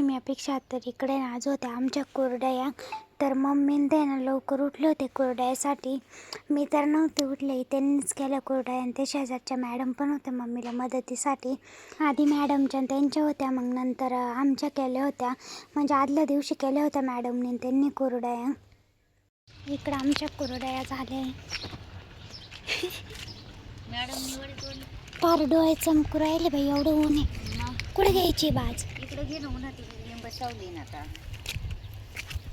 टायमापेक्षा तर इकडे ना आज होत्या आमच्या कुरडया तर मम्मीन ते ना लवकर उठले होते कुरडयासाठी. मी तर नव्हते उठले. त्यांनीच केल्या कुरडया आणि ते शेजारच्या मॅडम पण होत्या मम्मीला मदतीसाठी. आधी मॅडमच्या त्यांच्या होत्या. मग नंतर आमच्या केल्या होत्या. म्हणजे आदल्या दिवशी केल्या होत्या मॅडमने त्यांनी कुरडया. इकडं आमच्या कुरडया झाल्या. पार डोळे चमकू राहिले बाई एवढं ऊन आहे. कुठे घ्यायची बाज? इकडे घे ना उन्हात तिकडे लिंब सावली ना आता.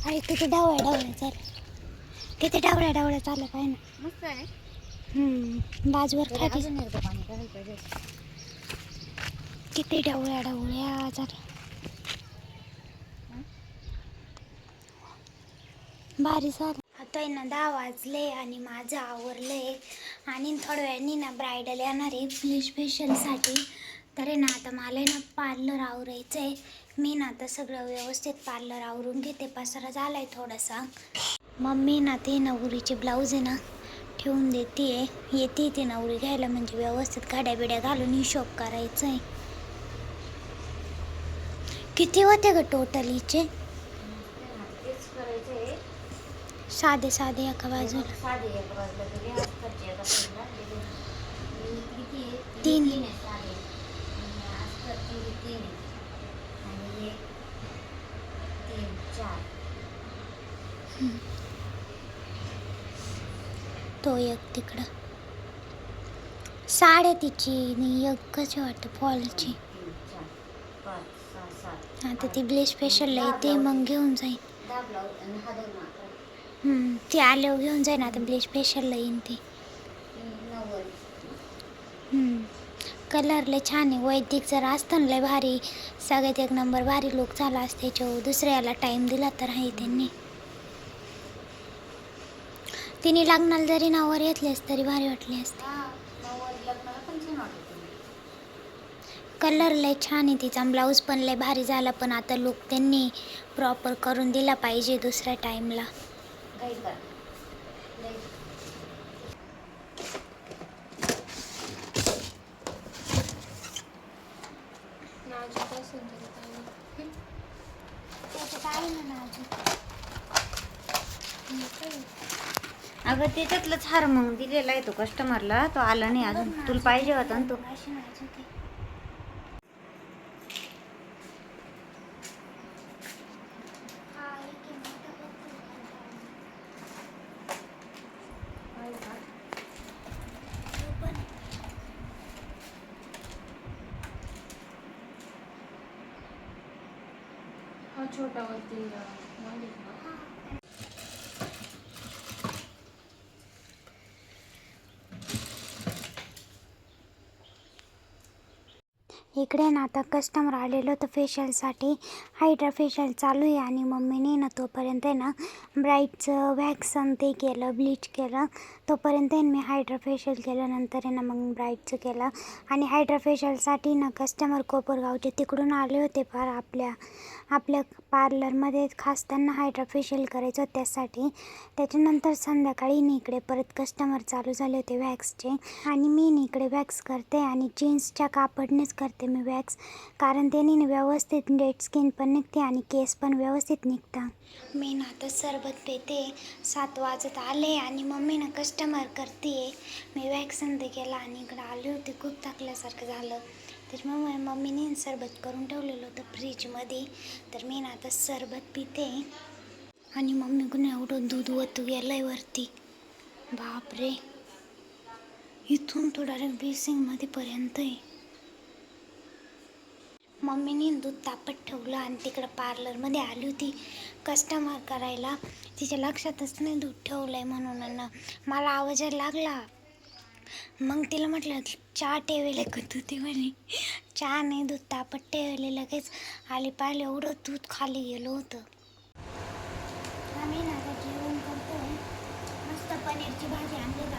अरे किती डावळ्या डावळ्या चाल किती डावळ्या डावळ्या चाललं काय ना. मस्त आहे. हम्म, बाजवर जरा खाली. अजून एकदा पाणी करायला पाहिजे. किती डावळ्या डावळ्या चाल भारी चाल आता आहे ना दहा वाजले आणि माझं आवरलंय. आणि थोड्या वेळाने ना ब्रायडल येणार आहे. फेशियलसाठी तर आहे ना आता मला आहे ना पार्लर आवरायचं आहे मी ना आता सगळं व्यवस्थित पार्लर आवरून घेते. पसारा झाला आहे थोडासा. मम्मी ना ते नवरीचे ब्लाऊज आहे ना ठेवून देते येते ती नवरी घ्यायला म्हणजे व्यवस्थित गाड्या बिड्या घालून हिशोब करायचं आहे किती होते ग टोटल हिचे? तेच करायचं आहे साधे साधे एका बाजूला साधे एक बाजूला तरी अस्तरचे एका बाजूला दिले. ही किती आहे? तीन. ही तीन आणि एक तीन चार तो एक तिकडं. साड्या तिची आणि एक कशी वाटतं फॉलची चार आता ती ब्लीच स्पेशल आहे ते मग घेऊन जाईन. हा ती आल्यावर घेऊन जाईन आता ब्लीच स्पेशल येईन ती तीन नव्वद कलर लय छान आहे. वैदिक जर असतं लय भारी सगळ्यात एक नंबर भारी लुक झाला असते त्याच्यावर दुसऱ्याला टाईम दिला तर आहे त्यांनी. तिने लग्नाला जरी नावावर घेतलेस तरी भारी वाटली असते. कलर लय छान आहे तिचा. ब्लाऊज पण लय भारी झाला पण आता लुक त्यांनी प्रॉपर करून दिला पाहिजे दुसऱ्या टाईमला अगं त्याच्यातलंच हार मग दिलेला आहे तो कस्टमरला तो आला नाही अजून. तुला पाहिजे होता ना तो. छोटा वरती इकडे ना आता कस्टमर आलेलं होतं फेशियलसाठी हायड्रा फेशियल चालू आहे आणि मम्मीने ना तोपर्यंत आहे ना ब्राईटचं वॅक्सन ते केलं ब्लीच केलं. तोपर्यंत आहे ना मी हायड्रा फेशियल केलं नंतर आहे ना मग ब्राईटचं केलं. आणि हायड्रा फेशियलसाठी ना कस्टमर कोपरगावचे तिकडून आले होते फार आपल्या आपल्या पार्लरमध्ये खास त्यांना हायड्रा फेशियल करायचं होतं त्यासाठी. त्याच्यानंतर संध्याकाळी ना इकडे परत कस्टमर चालू झाले होते वॅक्सचे आणि मी ना इकडे वॅक्स करते आणि जीन्सच्या कापडनेच करते मी वॅक्स कारण त्याने ना व्यवस्थित डेड स्किन पण निघते आणि केस पण व्यवस्थित निघतात मी ना आता सरबत पिते. सात वाजत आले आणि मम्मी ना कस्टमर करते मी वॅक्स ते केला आणि इकडं आले होते. खूप थकल्यासारखं झालं. तर मग मम्मीने सरबत करून ठेवलेलं होतं फ्रीजमध्ये तर मी ना आता सरबत पिते. आणि मम्मीकडून एवढं दूध ओतू गेलं आहे वरती. बापरे. इथून तो डायरेक्ट बेसिंगमध्ये पर्यंत आहे मम्मीने दूध तापत ठेवलं आणि तिकडं पार्लरमध्ये आली होती कस्टमर करायला. तिच्या लक्षातच नाही दूध ठेवलं आहे म्हणून मला आवाज लागला. मग तिला म्हटलं चहा ठेवेल का तू? ती म्हणे चहा नाही दूध तापत ठेवले लगेच. आली पाहिलं एवढं दूध खाली गेलं होतं. आम्ही ना जेवण करतो मस्त पनीरची भाजी आणली